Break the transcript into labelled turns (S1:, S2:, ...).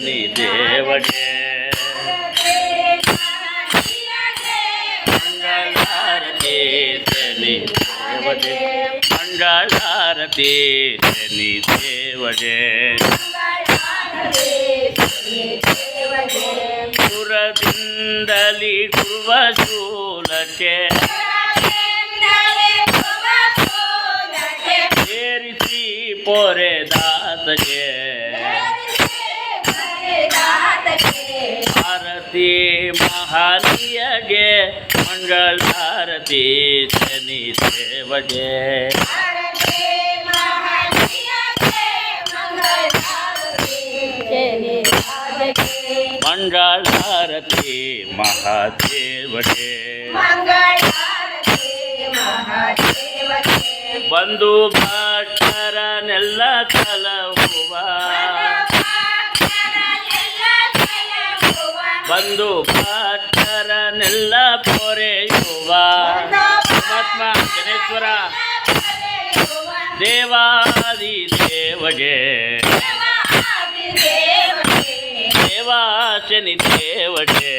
S1: ಶನಿ ದೇವಗೆ ಮಂಗಳಾರತಿ ಶನಿ ದೇವಗೆ ಮಂಗಳಾರತಿ ಶನಿ ದೇವಗೆ ಪುರದಿಂದಲಿ ಗುರುವ ಶೂಲಕ್ಕೆ ಸೇರಿಸಿ ಪೊರೆದಾತಗೆ ಆರತಿ ಮಹಾಲಿಯಗೆ ಮಂಗಳಾರತಿ ಶನಿ ದೇವಗೆ ಮಂಗಳಾರತಿ ಮಹಾದೇವಗೆ. ಬಂಧು ಭಕ್ತರನೆಲ್ಲ ಕಲಹುವ. ಬಂಧು ಭಕ್ತರನೆಲ್ಲ ಪೊರೆಯುವ ಪರಮಾತ್ಮ ಗಣೇಶ್ವರ ದೇವಾದಿ ದೇವಗೆ. ದೇವಾಚನಿ ದೇವಗೆ.